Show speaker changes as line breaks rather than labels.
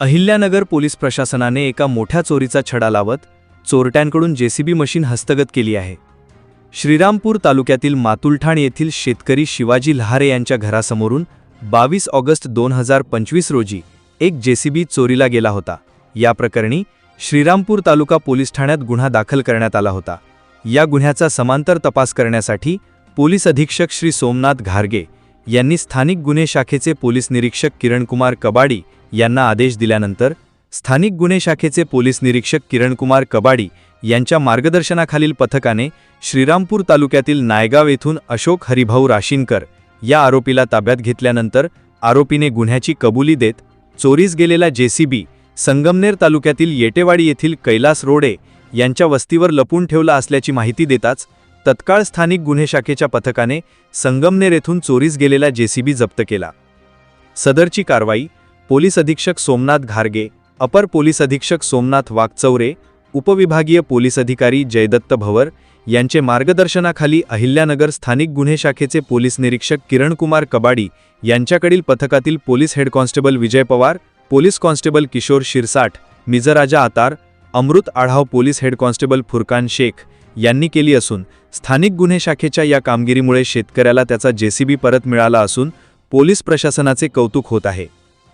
Ahilyanagar police प्रशासनाने एका मोठ्या चोरीचा छडा लावत चोरट्यांकडून जेसीबी मशीन हस्तगत केली आहे. श्रीरामपूर तालुक्यातील मातुलठाण येथील शेतकरी शिवाजी लहारे यांच्या घरासमोरून बावीस ऑगस्ट दोन हजार पंचवीस रोजी एक जेसीबी चोरीला गेला होता. या प्रकरणी श्रीरामपूर तालुका पोलीस ठाण्यात गुन्हा दाखल करण्यात आला होता. या गुन्ह्याचा समांतर तपास करण्यासाठी पोलीस अधीक्षक श्री सोमनाथ घारगे यांनी स्थानिक गुन्हे शाखेचे पोलीस निरीक्षक किरणकुमार कबाडी यांना आदेश दिल्यानंतर स्थानिक गुन्हे शाखेचे पोलीस निरीक्षक किरणकुमार कबाडी यांच्या मार्गदर्शनाखालील पथकाने श्रीरामपूर तालुक्यातील नायगाव येथून अशोक हरिभाऊ राशीनकर या आरोपीला ताब्यात घेतल्यानंतर आरोपीने गुन्ह्याची कबुली देत चोरीस गेलेला जेसीबी संगमनेर तालुक्यातील येटेवाडी येथील कैलास रोडे यांच्या वस्तीवर लपून ठेवला असल्याची माहिती देताच तत्काळ स्थानिक गुन्हे शाखेच्या पथकाने संगमनेर येथून चोरीस गेलेला जेसीबी जप्त केला. सदरची कारवाई पोलीस अधीक्षक सोमनाथ घारगे अपर पोलीस अधीक्षक सोमनाथ वाघचौरे उपविभागीय पोलीस अधिकारी जयदत्त भवर यांचे मार्गदर्शनाखाली अहिल्यानगर स्थानिक गुन्हे शाखेचे पोलीस निरीक्षक किरणकुमार कबाडी यांच्याकडील पथकातील police head constable Vijay Pawar police constable Kishor Shirsath मिजराजा Atar Amrut Adhav police head constable Furkan Shaikh यांनी केली असून स्थानिक गुन्हे शाखेच्या या कामगिरीमुळे शेतकऱ्याला त्याचा जेसीबी परत मिळाला असून पोलीस प्रशासनाचे कौतुक होत आहे.